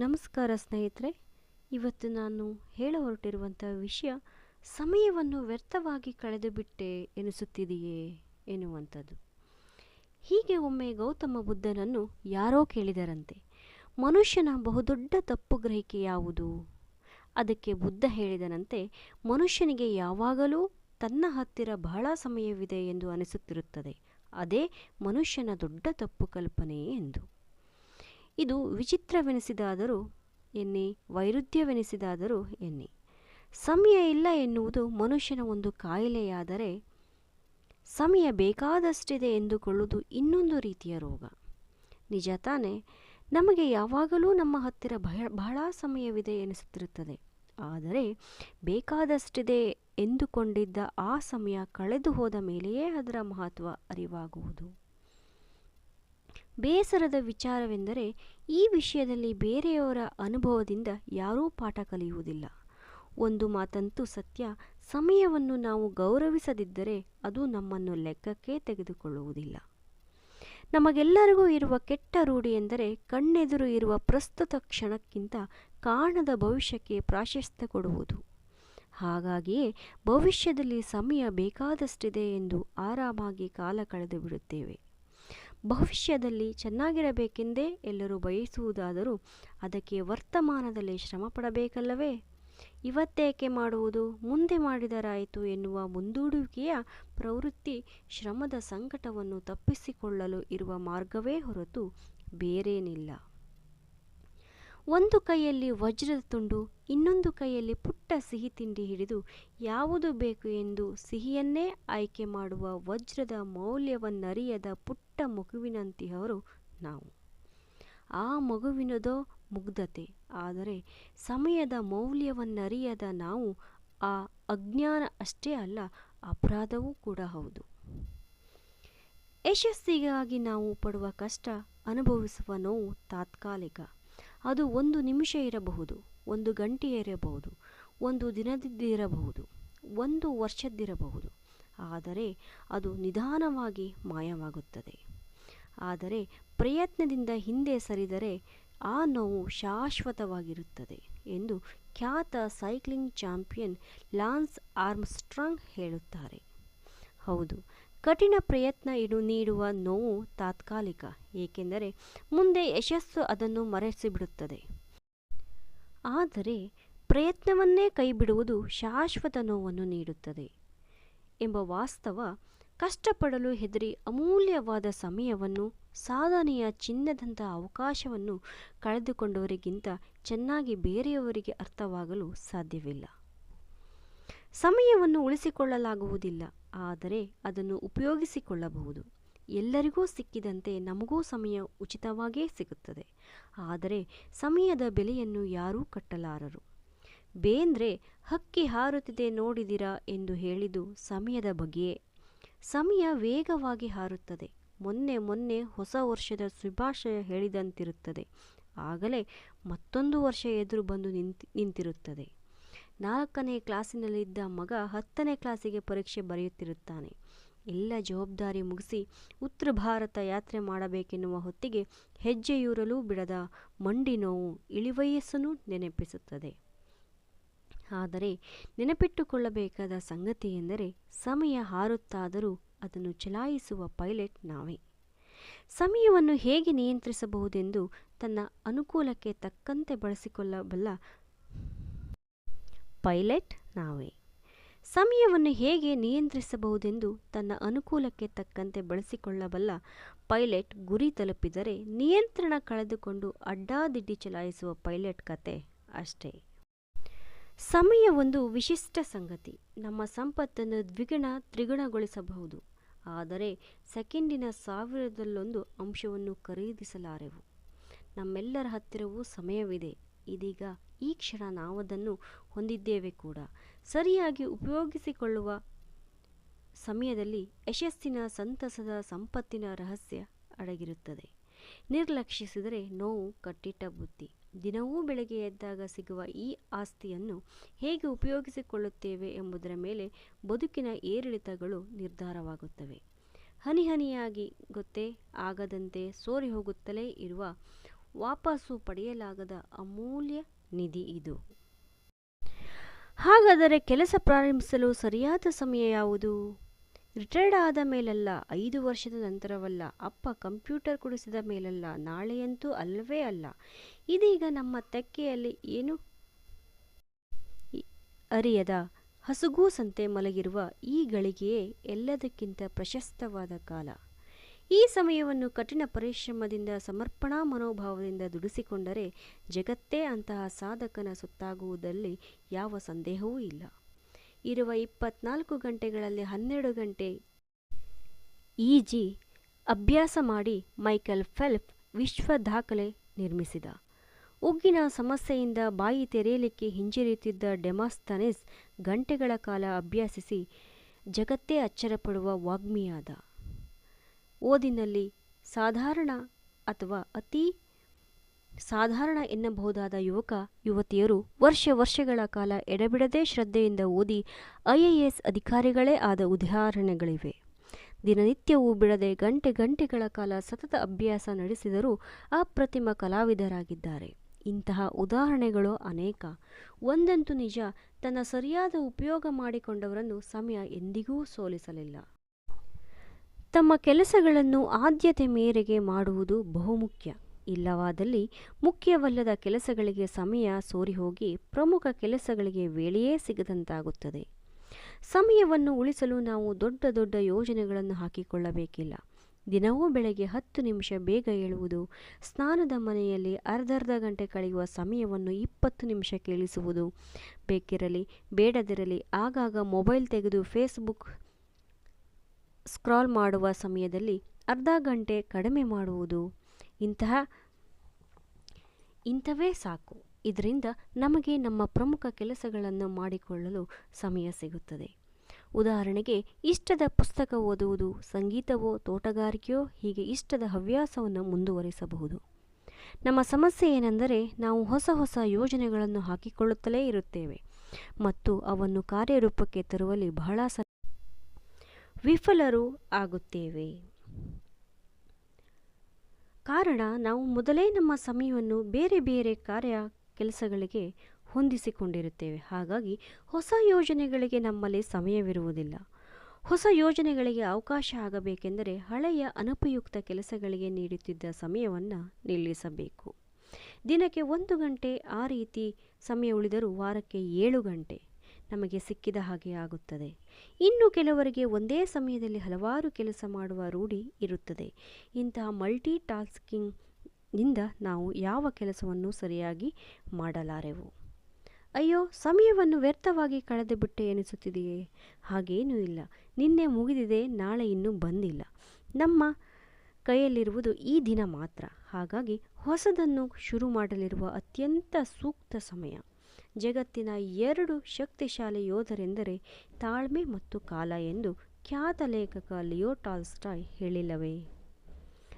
ನಮಸ್ಕಾರ ಸ್ನೇಹಿತರೆ, ಇವತ್ತು ನಾನು ಹೇಳ ಹೊರಟಿರುವಂಥ ವಿಷಯ ಸಮಯವನ್ನು ವ್ಯರ್ಥವಾಗಿ ಕಳೆದು ಬಿಟ್ಟೆ ಎನಿಸುತ್ತಿದೆಯೇ ಎನ್ನುವಂಥದ್ದು. ಹೀಗೆ ಒಮ್ಮೆ ಗೌತಮ ಬುದ್ಧನನ್ನು ಯಾರೋ ಕೇಳಿದರಂತೆ, ಮನುಷ್ಯನ ಬಹುದೊಡ್ಡ ತಪ್ಪು ಗ್ರಹಿಕೆ ಯಾವುದು? ಅದಕ್ಕೆ ಬುದ್ಧ ಹೇಳಿದನಂತೆ, ಮನುಷ್ಯನಿಗೆ ಯಾವಾಗಲೂ ತನ್ನ ಹತ್ತಿರ ಬಹಳ ಸಮಯವಿದೆ ಎಂದು ಅನಿಸುತ್ತಿರುತ್ತದೆ, ಅದೇ ಮನುಷ್ಯನ ದೊಡ್ಡ ತಪ್ಪು ಕಲ್ಪನೆ ಎಂದು. ಇದು ವಿಚಿತ್ರವೆನಿಸಿದಾದರೂ ಎನ್ನಿ, ವೈರುಧ್ಯವೆನಿಸಿದಾದರೂ ಎನ್ನಿ. ಸಮಯ ಇಲ್ಲ ಎನ್ನುವುದು ಮನುಷ್ಯನ ಒಂದು ಕಾಯಿಲೆಯಾದರೆ ಸಮಯ ಬೇಕಾದಷ್ಟಿದೆ ಎಂದುಕೊಳ್ಳುವುದು ಇನ್ನೊಂದು ರೀತಿಯ ರೋಗ. ನಿಜ ತಾನೇ, ನಮಗೆ ಯಾವಾಗಲೂ ನಮ್ಮ ಹತ್ತಿರ ಬಹ, ಬಹಳ ಸಮಯವಿದೆ ಎನಿಸುತ್ತಿರುತ್ತದೆ. ಆದರೆ ಬೇಕಾದಷ್ಟಿದೆ ಎಂದುಕೊಂಡಿದ್ದ ಆ ಸಮಯ ಕಳೆದು ಹೋದ ಮೇಲೆಯೇ ಅದರ ಮಹತ್ವ ಅರಿವಾಗುವುದು. ಬೇಸರದ ವಿಚಾರವೆಂದರೆ, ಈ ವಿಷಯದಲ್ಲಿ ಬೇರೆಯವರ ಅನುಭವದಿಂದ ಯಾರೂ ಪಾಠ ಕಲಿಯುವುದಿಲ್ಲ. ಒಂದು ಮಾತಂತೂ ಸತ್ಯ, ಸಮಯವನ್ನು ನಾವು ಗೌರವಿಸದಿದ್ದರೆ ಅದು ನಮ್ಮನ್ನು ಲೆಕ್ಕಕ್ಕೆ ತೆಗೆದುಕೊಳ್ಳುವುದಿಲ್ಲ. ನಮಗೆಲ್ಲರಿಗೂ ಇರುವ ಕೆಟ್ಟ ರೂಢಿ ಎಂದರೆ, ಕಣ್ಣೆದುರು ಇರುವ ಪ್ರಸ್ತುತ ಕ್ಷಣಕ್ಕಿಂತ ಕಾಣದ ಭವಿಷ್ಯಕ್ಕೆ ಪ್ರಾಶಸ್ತ್ಯ ಕೊಡುವುದು. ಹಾಗಾಗಿಯೇ ಭವಿಷ್ಯದಲ್ಲಿ ಸಮಯ ಬೇಕಾದಷ್ಟಿದೆ ಎಂದು ಆರಾಮಾಗಿ ಕಾಲ ಕಳೆದು ಬಿಡುತ್ತೇವೆ ಭವಿಷ್ಯದಲ್ಲಿ ಚೆನ್ನಾಗಿರಬೇಕೆಂದೇ ಎಲ್ಲರೂ ಬಯಸುವುದಾದರೂ ಅದಕ್ಕೆ ವರ್ತಮಾನದಲ್ಲಿ ಶ್ರಮ ಪಡಬೇಕಲ್ಲವೇ? ಇವತ್ತೇಕೆ ಮಾಡುವುದು? ಮುಂದೆ ಮಾಡಿದರಾಯಿತು ಎನ್ನುವ ಮುಂದೂಡುವಿಕೆಯ ಪ್ರವೃತ್ತಿ ಶ್ರಮದ ಸಂಕಟವನ್ನು ತಪ್ಪಿಸಿಕೊಳ್ಳಲು ಇರುವ ಮಾರ್ಗವೇ ಹೊರತು ಬೇರೇನಿಲ್ಲ. ಒಂದು ಕೈಯಲ್ಲಿ ವಜ್ರದ ತುಂಡು, ಇನ್ನೊಂದು ಕೈಯಲ್ಲಿ ಪುಟ್ಟ ಸಿಹಿ ತಿಂಡಿ ಹಿಡಿದು ಯಾವುದು ಬೇಕು ಎಂದು ಸಿಹಿಯನ್ನೇ ಆಯ್ಕೆ ಮಾಡುವ ವಜ್ರದ ಮೌಲ್ಯವನ್ನರಿಯದ ಪುಟ್ಟ ಮಗುವಿನಂತಿಹವರು ನಾವು. ಆ ಮಗುವಿನದೋ ಮುಗ್ಧತೆ, ಆದರೆ ಸಮಯದ ಮೌಲ್ಯವನ್ನರಿಯದ ನಾವು ಆ ಅಜ್ಞಾನ ಅಷ್ಟೇ ಅಲ್ಲ, ಅಪರಾಧವೂ ಕೂಡ ಹೌದು. ಯಶಸ್ಸಿಗಾಗಿ ನಾವು ಪಡುವ ಕಷ್ಟ ಅನುಭವಿಸುವ ನೋವು ತಾತ್ಕಾಲಿಕ. ಅದು ಒಂದು ನಿಮಿಷ ಇರಬಹುದು, ಒಂದು ಗಂಟೆ ಇರಬಹುದು, ಒಂದು ದಿನದಿದ್ದಿರಬಹುದು ಒಂದು ವರ್ಷದ್ದಿರಬಹುದು. ಆದರೆ ಅದು ನಿಧಾನವಾಗಿ ಮಾಯವಾಗುತ್ತದೆ. ಆದರೆ ಪ್ರಯತ್ನದಿಂದ ಹಿಂದೆ ಸರಿದರೆ ಆ ನೋವು ಶಾಶ್ವತವಾಗಿರುತ್ತದೆ ಎಂದು ಖ್ಯಾತ ಸೈಕ್ಲಿಂಗ್ ಚಾಂಪಿಯನ್ ಲಾನ್ಸ್ ಆರ್ಮ್ಸ್ಟ್ರಾಂಗ್ ಹೇಳುತ್ತಾರೆ. ಹೌದು ಕಠಿಣ ಪ್ರಯತ್ನ ಇಡು ನೀಡುವ ನೋವು ತಾತ್ಕಾಲಿಕ, ಏಕೆಂದರೆ ಮುಂದೆ ಯಶಸ್ಸು ಅದನ್ನು ಮರೆಸಿಬಿಡುತ್ತದೆ. ಆದರೆ ಪ್ರಯತ್ನವನ್ನೇ ಕೈಬಿಡುವುದು ಶಾಶ್ವತ ನೋವನ್ನು ನೀಡುತ್ತದೆ ಎಂಬ ವಾಸ್ತವ ಕಷ್ಟಪಡಲು ಹೆದರಿ ಅಮೂಲ್ಯವಾದ ಸಮಯವನ್ನು, ಸಾಧನೆಯ ಚಿನ್ನದಂಥ ಅವಕಾಶವನ್ನು ಕಳೆದುಕೊಂಡವರಿಗಿಂತ ಚೆನ್ನಾಗಿ ಬೇರೆಯವರಿಗೆ ಅರ್ಥವಾಗಲು ಸಾಧ್ಯವಿಲ್ಲ. ಸಮಯವನ್ನು ಉಳಿಸಿಕೊಳ್ಳಲಾಗುವುದಿಲ್ಲ. ಆದರೆ ಅದನ್ನು ಉಪಯೋಗಿಸಿಕೊಳ್ಳಬಹುದು. ಎಲ್ಲರಿಗೂ ಸಿಕ್ಕಿದಂತೆ ನಮಗೂ ಸಮಯ ಉಚಿತವಾಗೇ ಸಿಗುತ್ತದೆ. ಆದರೆ ಸಮಯದ ಬೆಲೆಯನ್ನು ಯಾರೂ ಕಟ್ಟಲಾರರು. ಬೇಂದ್ರೆ, ಹಕ್ಕಿ ಹಾರುತ್ತಿದೆ ನೋಡಿದಿರಾ ಎಂದು ಹೇಳಿದು ಸಮಯದ ಬಗೆಯೇ. ಸಮಯ ವೇಗವಾಗಿ ಹಾರುತ್ತದೆ. ಮೊನ್ನೆ ಮೊನ್ನೆ ಹೊಸ ವರ್ಷದ ಶುಭಾಶಯ ಹೇಳಿದಂತಿರುತ್ತದೆ. ಆಗಲೇ ಮತ್ತೊಂದು ವರ್ಷ ಎದುರು ಬಂದು ನಿಂತಿ ನಿಂತಿರುತ್ತದೆ. ನಾಲ್ಕನೇ ಕ್ಲಾಸಿನಲ್ಲಿದ್ದ ಮಗ ಹತ್ತನೇ ಕ್ಲಾಸಿಗೆ ಪರೀಕ್ಷೆ ಬರೆಯುತ್ತಿರುತ್ತಾನೆ. ಎಲ್ಲ ಜವಾಬ್ದಾರಿ ಮುಗಿಸಿ ಉತ್ತರ ಭಾರತ ಯಾತ್ರೆ ಮಾಡಬೇಕೆನ್ನುವ ಹೊತ್ತಿಗೆ ಹೆಜ್ಜೆಯೂರಲೂ ಬಿಡದ ಮಂಡಿ ನೋವು ಇಳಿವಯಸ್ಸನ್ನು ನೆನಪಿಸುತ್ತದೆ. ಆದರೆ ನೆನಪಿಟ್ಟುಕೊಳ್ಳಬೇಕಾದ ಸಂಗತಿ ಎಂದರೆ ಸಮಯ ಹಾರುತ್ತಾದರೂ ಅದನ್ನು ಚಲಾಯಿಸುವ ಪೈಲಟ್ ನಾವೇ. ಸಮಯವನ್ನು ಹೇಗೆ ನಿಯಂತ್ರಿಸಬಹುದೆಂದು ತನ್ನ ಅನುಕೂಲಕ್ಕೆ ತಕ್ಕಂತೆ ಬಳಸಿಕೊಳ್ಳಬಲ್ಲ ಪೈಲಟ್ ನಾವೇ. ಸಮಯವನ್ನು ಹೇಗೆ ನಿಯಂತ್ರಿಸಬಹುದೆಂದು ತನ್ನ ಅನುಕೂಲಕ್ಕೆ ತಕ್ಕಂತೆ ಬಳಸಿಕೊಳ್ಳಬಲ್ಲ ಪೈಲಟ್ ಗುರಿ ತಲುಪಿದರೆ ನಿಯಂತ್ರಣ ಕಳೆದುಕೊಂಡು ಅಡ್ಡಾದಿಡ್ಡಿ ಚಲಾಯಿಸುವ ಪೈಲಟ್ ಕತೆ ಅಷ್ಟೇ. ಸಮಯ ಒಂದು ವಿಶಿಷ್ಟ ಸಂಗತಿ. ನಮ್ಮ ಸಂಪತ್ತನ್ನು ದ್ವಿಗುಣ ತ್ರಿಗುಣಗೊಳಿಸಬಹುದು. ಆದರೆ ಸೆಕೆಂಡಿನ ಸಾವಿರದಲ್ಲೊಂದು ಅಂಶವನ್ನು ಖರೀದಿಸಲಾರೆವು. ನಮ್ಮೆಲ್ಲರ ಹತ್ತಿರವೂ ಸಮಯವಿದೆ. ಇದೀಗ ಈ ಕ್ಷಣ ನಾವದನ್ನು ಹೊಂದಿದ್ದೇವೆ ಕೂಡ. ಸರಿಯಾಗಿ ಉಪಯೋಗಿಸಿಕೊಳ್ಳುವ ಸಮಯದಲ್ಲಿ ಯಶಸ್ಸಿನ ಸಂತಸದ ಸಂಪತ್ತಿನ ರಹಸ್ಯ ಅಡಗಿರುತ್ತದೆ. ನಿರ್ಲಕ್ಷಿಸಿದರೆ ನೋವು ಕಟ್ಟಿಟ್ಟ ಬುದ್ಧಿ. ದಿನವೂ ಬೆಳಗ್ಗೆ ಎದ್ದಾಗ ಸಿಗುವ ಈ ಆಸ್ತಿಯನ್ನು ಹೇಗೆ ಉಪಯೋಗಿಸಿಕೊಳ್ಳುತ್ತೇವೆ ಎಂಬುದರ ಮೇಲೆ ಬದುಕಿನ ಏರಿಳಿತಗಳು ನಿರ್ಧಾರವಾಗುತ್ತವೆ. ಹನಿಹನಿಯಾಗಿ ಗೊತ್ತೇ ಆಗದಂತೆ ಸೋರಿ ಹೋಗುತ್ತಲೇ ಇರುವ ವಾಪಸ್ಸು ಪಡೆಯಲಾಗದ ಅಮೂಲ್ಯ ನಿಧಿ ಇದು. ಹಾಗಾದರೆ ಕೆಲಸ ಪ್ರಾರಂಭಿಸಲು ಸರಿಯಾದ ಸಮಯ ಯಾವುದು? ರಿಟೈರ್ಡ್ ಆದ ಮೇಲಲ್ಲ, ಐದು ವರ್ಷದ ನಂತರವಲ್ಲ, ಅಪ್ಪ ಕಂಪ್ಯೂಟರ್ ಕುಡಿಸಿದ ಮೇಲಲ್ಲ, ನಾಳೆಯಂತೂ ಅಲ್ಲವೇ ಅಲ್ಲ. ಇದೀಗ ನಮ್ಮ ತೆಕ್ಕೆಯಲ್ಲಿ ಏನು ಅರಿಯದ? ಹಸುಗೂಸಂತೆ ಮಲಗಿರುವ ಈ ಗಳಿಗೆಯೇ ಎಲ್ಲದಕ್ಕಿಂತ ಪ್ರಶಸ್ತವಾದ ಕಾಲ. ಈ ಸಮಯವನ್ನು ಕಠಿಣ ಪರಿಶ್ರಮದಿಂದ, ಸಮರ್ಪಣಾ ಮನೋಭಾವದಿಂದ ದುಡಿಸಿಕೊಂಡರೆ ಜಗತ್ತೇ ಅಂತಹ ಸಾಧಕನ ಸುತ್ತಾಗುವುದಲ್ಲಿ ಯಾವ ಸಂದೇಹವೂ ಇಲ್ಲ. ಇರುವ ಇಪ್ಪತ್ನಾಲ್ಕು ಗಂಟೆಗಳಲ್ಲಿ ಹನ್ನೆರಡು ಗಂಟೆ ಈಜಿ ಅಭ್ಯಾಸ ಮಾಡಿ ಮೈಕಲ್ ಫೆಲ್ಪ್ ವಿಶ್ವ ದಾಖಲೆ ನಿರ್ಮಿಸಿದ. ಉಗ್ಗಿನ ಸಮಸ್ಯೆಯಿಂದ ಬಾಯಿ ತೆರೆಯಲಿಕ್ಕೆ ಹಿಂಜರಿಯುತ್ತಿದ್ದ ಡೆಮಾಸ್ತನಿಸ್ ಗಂಟೆಗಳ ಕಾಲ ಅಭ್ಯಾಸಿಸಿ ಜಗತ್ತೇ ಅಚ್ಚರಪಡುವ ವಾಗ್ಮಿಯಾದ. ಓದಿನಲ್ಲಿ ಸಾಧಾರಣ ಅಥವಾ ಅತಿ ಸಾಧಾರಣ ಎನ್ನಬಹುದಾದ ಯುವಕ, ಯುವತಿಯರು ವರ್ಷ ವರ್ಷಗಳ ಕಾಲ ಎಡಬಿಡದೆ ಶ್ರದ್ಧೆಯಿಂದ ಓದಿ ಐ ಎ ಎಸ್ ಅಧಿಕಾರಿಗಳೇ ಆದ ಉದಾಹರಣೆಗಳಿವೆ. ದಿನನಿತ್ಯವೂ ಬಿಡದೆ ಗಂಟೆ ಗಂಟೆಗಳ ಕಾಲ ಸತತ ಅಭ್ಯಾಸ ನಡೆಸಿದರೂ ಅಪ್ರತಿಮ ಕಲಾವಿದರಾಗಿದ್ದಾರೆ. ಇಂತಹ ಉದಾಹರಣೆಗಳು ಅನೇಕ. ಒಂದಂತೂ ನಿಜ, ತನ್ನ ಸರಿಯಾದ ಉಪಯೋಗ ಮಾಡಿಕೊಂಡವರನ್ನು ಸಮಯ ಎಂದಿಗೂ ಸೋಲಿಸಲಿಲ್ಲ. ತಮ್ಮ ಕೆಲಸಗಳನ್ನು ಆದ್ಯತೆ ಮೇರೆಗೆ ಮಾಡುವುದು ಬಹುಮುಖ್ಯ. ಇಲ್ಲವಾದಲ್ಲಿ ಮುಖ್ಯವಲ್ಲದ ಕೆಲಸಗಳಿಗೆ ಸಮಯ ಸೋರಿಹೋಗಿ ಪ್ರಮುಖ ಕೆಲಸಗಳಿಗೆ ವೇಳೆಯೇ ಸಿಗದಂತಾಗುತ್ತದೆ. ಸಮಯವನ್ನು ಉಳಿಸಲು ನಾವು ದೊಡ್ಡ ದೊಡ್ಡ ಯೋಜನೆಗಳನ್ನು ಹಾಕಿಕೊಳ್ಳಬೇಕಿಲ್ಲ. ದಿನವೂ ಬೆಳಗ್ಗೆ ಹತ್ತು ನಿಮಿಷ ಬೇಗ ಏಳುವುದು, ಸ್ನಾನದ ಮನೆಯಲ್ಲಿ ಅರ್ಧರ್ಧ ಗಂಟೆ ಕಳೆಯುವ ಸಮಯವನ್ನು ಇಪ್ಪತ್ತು ನಿಮಿಷ ಕೇಳಿಸುವುದು, ಬೇಕಿರಲಿ, ಬೇಡದಿರಲಿ, ಆಗಾಗ ಮೊಬೈಲ್ ತೆಗೆದು ಫೇಸ್ಬುಕ್ ಸ್ಕ್ರಾಲ್ ಮಾಡುವ ಸಮಯದಲ್ಲಿ ಅರ್ಧ ಗಂಟೆ ಕಡಿಮೆ ಮಾಡುವುದು. ಇಂತಹ, ಇಂಥವೇ ಸಾಕು. ಇದರಿಂದ ನಮಗೆ ನಮ್ಮ ಪ್ರಮುಖ ಕೆಲಸಗಳನ್ನು ಮಾಡಿಕೊಳ್ಳಲು ಸಮಯ ಸಿಗುತ್ತದೆ. ಉದಾಹರಣೆಗೆ, ಇಷ್ಟದ ಪುಸ್ತಕ ಓದುವುದು, ಸಂಗೀತವೋ, ತೋಟಗಾರಿಕೆಯೋ, ಹೀಗೆ ಇಷ್ಟದ ಹವ್ಯಾಸವನ್ನು ಮುಂದುವರಿಸಬಹುದು. ನಮ್ಮ ಸಮಸ್ಯೆ ಏನೆಂದರೆ, ನಾವು ಹೊಸ ಹೊಸ ಯೋಜನೆಗಳನ್ನು ಹಾಕಿಕೊಳ್ಳುತ್ತಲೇ ಇರುತ್ತೇವೆ ಮತ್ತು ಅವನ್ನು ಕಾರ್ಯರೂಪಕ್ಕೆ ತರುವಲ್ಲಿ ಬಹಳ ಸ ವಿಫಲರು ಆಗುತ್ತೇವೆ. ಕಾರಣ ನಾವು ಮೊದಲೇ ನಮ್ಮ ಸಮಯವನ್ನು ಬೇರೆ ಬೇರೆ ಕಾರ್ಯ ಕೆಲಸಗಳಿಗೆ ಹೊಂದಿಸಿಕೊಂಡಿರುತ್ತೇವೆ. ಹಾಗಾಗಿ ಹೊಸ ಯೋಜನೆಗಳಿಗೆ ನಮ್ಮಲ್ಲಿ ಸಮಯವಿರುವುದಿಲ್ಲ. ಹೊಸ ಯೋಜನೆಗಳಿಗೆ ಅವಕಾಶ ಆಗಬೇಕೆಂದರೆ ಹಳೆಯ ಅನುಪಯುಕ್ತ ಕೆಲಸಗಳಿಗೆ ನೀಡುತ್ತಿದ್ದ ಸಮಯವನ್ನು ನಿಲ್ಲಿಸಬೇಕು. ದಿನಕ್ಕೆ ಒಂದು ಗಂಟೆ ಆ ರೀತಿ ಸಮಯ ಉಳಿದರೂ ವಾರಕ್ಕೆ ಏಳು ಗಂಟೆ. ನಮಗೆ ಸಿಕ್ಕಿದ ಹಾಗೆ ಆಗುತ್ತದೆ. ಇನ್ನು ಕೆಲವರಿಗೆ ಒಂದೇ ಸಮಯದಲ್ಲಿ ಹಲವಾರು ಕೆಲಸ ಮಾಡುವ ರೂಢಿ ಇರುತ್ತದೆ. ಇಂತಹ ಮಲ್ಟಿ ಟಾಸ್ಕಿಂಗ್ನಿಂದ ನಾವು ಯಾವ ಕೆಲಸವನ್ನು ಸರಿಯಾಗಿ ಮಾಡಲಾರೆವು? ಅಯ್ಯೋ, ಸಮಯವನ್ನು ವ್ಯರ್ಥವಾಗಿ ಕಳೆದು ಬಿಟ್ಟೆ ಎನಿಸುತ್ತಿದೆಯೇ? ಹಾಗೇನೂ ಇಲ್ಲ. ನಿನ್ನೆ ಮುಗಿದಿದೆ, ನಾಳೆ ಇನ್ನೂ ಬಂದಿಲ್ಲ. ನಮ್ಮ ಕೈಯಲ್ಲಿರುವುದು ಈ ದಿನ ಮಾತ್ರ. ಹಾಗಾಗಿ ಹೊಸದನ್ನು ಶುರು ಮಾಡಲಿರುವ ಅತ್ಯಂತ ಸೂಕ್ತ ಸಮಯ. ಜಗತ್ತಿನ ಎರಡು ಶಕ್ತಿಶಾಲಿ ಯೋಧರೆಂದರೆ ತಾಳ್ಮೆ ಮತ್ತು ಕಾಲ ಎಂದು ಖ್ಯಾತ ಲೇಖಕ ಲಿಯೋ ಟಾಲ್ಸ್ಟಾಯ್ ಹೇಳಿಲ್ಲವೇ?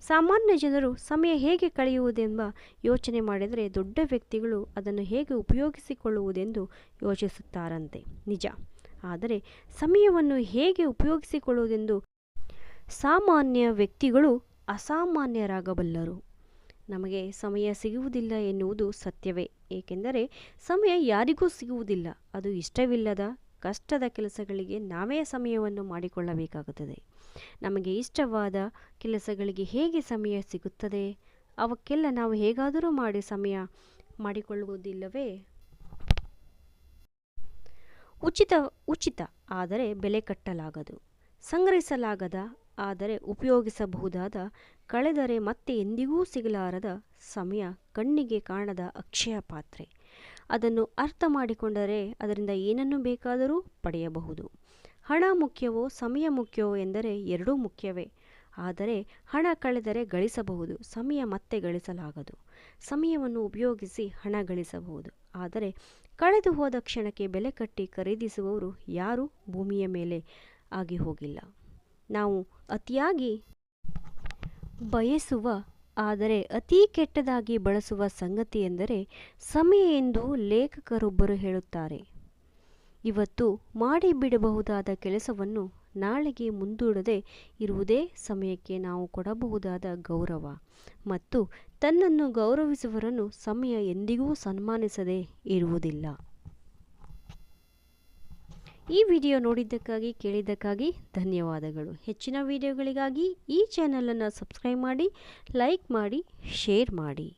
ಸಾಮಾನ್ಯ ಜನರು ಸಮಯ ಹೇಗೆ ಕಳೆಯುವುದೆಂಬ ಯೋಚನೆ ಮಾಡಿದರೆ ದೊಡ್ಡ ವ್ಯಕ್ತಿಗಳು ಅದನ್ನು ಹೇಗೆ ಉಪಯೋಗಿಸಿಕೊಳ್ಳುವುದೆಂದು ಯೋಚಿಸುತ್ತಾರಂತೆ. ನಿಜ. ಆದರೆ ಸಮಯವನ್ನು ಹೇಗೆ ಉಪಯೋಗಿಸಿಕೊಳ್ಳುವುದೆಂದು ಸಾಮಾನ್ಯ ವ್ಯಕ್ತಿಗಳು ಅಸಾಮಾನ್ಯರಾಗಬಲ್ಲರು. ನಮಗೆ ಸಮಯ ಸಿಗುವುದಿಲ್ಲ ಎನ್ನುವುದು ಸತ್ಯವೇ. ಏಕೆಂದರೆ ಸಮಯ ಯಾರಿಗೂ ಸಿಗುವುದಿಲ್ಲ. ಅದು ಇಷ್ಟವಿಲ್ಲದ ಕಷ್ಟದ ಕೆಲಸಗಳಿಗೆ ನಾವೇ ಸಮಯವನ್ನು ಮಾಡಿಕೊಳ್ಳಬೇಕಾಗುತ್ತದೆ. ನಮಗೆ ಇಷ್ಟವಾದ ಕೆಲಸಗಳಿಗೆ ಹೇಗೆ ಸಮಯ ಸಿಗುತ್ತದೆ? ಅವಕ್ಕೆಲ್ಲ ನಾವು ಹೇಗಾದರೂ ಮಾಡಿ ಸಮಯ ಮಾಡಿಕೊಳ್ಳುವುದಿಲ್ಲವೇ? ಉಚಿತ ಉಚಿತ, ಆದರೆ ಬೆಲೆ ಕಟ್ಟಲಾಗದು. ಸಂಗ್ರಹಿಸಲಾಗದ ಆದರೆ ಉಪಯೋಗಿಸಬಹುದಾದ ಕಳೆದರೆ ಮತ್ತೆ ಎಂದಿಗೂ ಸಿಗಲಾರದ ಸಮಯ ಕಣ್ಣಿಗೆ ಕಾಣದ ಅಕ್ಷಯ ಪಾತ್ರೆ. ಅದನ್ನು ಅರ್ಥ ಮಾಡಿಕೊಂಡರೆ ಅದರಿಂದ ಏನನ್ನು ಬೇಕಾದರೂ ಪಡೆಯಬಹುದು. ಹಣ ಮುಖ್ಯವೋ, ಸಮಯ ಮುಖ್ಯವೋ ಎಂದರೆ ಎರಡೂ ಮುಖ್ಯವೇ. ಆದರೆ ಹಣ ಕಳೆದರೆ ಗಳಿಸಬಹುದು, ಸಮಯ ಮತ್ತೆ ಗಳಿಸಲಾಗದು. ಸಮಯವನ್ನು ಉಪಯೋಗಿಸಿ ಹಣ ಗಳಿಸಬಹುದು. ಆದರೆ ಕಳೆದು ಹೋದ ಕ್ಷಣಕ್ಕೆ ಬೆಲೆ ಕಟ್ಟಿ ಖರೀದಿಸುವವರು ಯಾರೂ ಭೂಮಿಯ ಮೇಲೆ ಆಗಿ ಹೋಗಿಲ್ಲ. ನಾವು ಅತಿಯಾಗಿ ಬಯಸುವ, ಆದರೆ ಅತಿ ಕೆಟ್ಟದಾಗಿ ಬಳಸುವ ಸಂಗತಿ ಎಂದರೆ ಸಮಯ ಎಂದು ಲೇಖಕರೊಬ್ಬರು ಹೇಳುತ್ತಾರೆ. ಇವತ್ತು ಮಾಡಿಬಿಡಬಹುದಾದ ಕೆಲಸವನ್ನು ನಾಳೆಗೆ ಮುಂದೂಡದೆ ಇರುವುದೇ ಸಮಯಕ್ಕೆ ನಾವು ಕೊಡಬಹುದಾದ ಗೌರವ ಮತ್ತು ತನ್ನನ್ನು ಗೌರವಿಸುವರನ್ನು ಸಮಯ ಎಂದಿಗೂ ಸನ್ಮಾನಿಸದೇ ಇರುವುದಿಲ್ಲ. ಈ ವಿಡಿಯೋ ನೋಡಿದ್ದಕ್ಕಾಗಿ, ಕೇಳಿದ್ದಕ್ಕಾಗಿ ಧನ್ಯವಾದಗಳು. ಹೆಚ್ಚಿನ ವಿಡಿಯೋಗಳಿಗಾಗಿ ಈ ಚಾನಲನ್ನು ಸಬ್ಸ್ಕ್ರೈಬ್ ಮಾಡಿ ಲೈಕ್ ಮಾಡಿ ಶೇರ್ ಮಾಡಿ.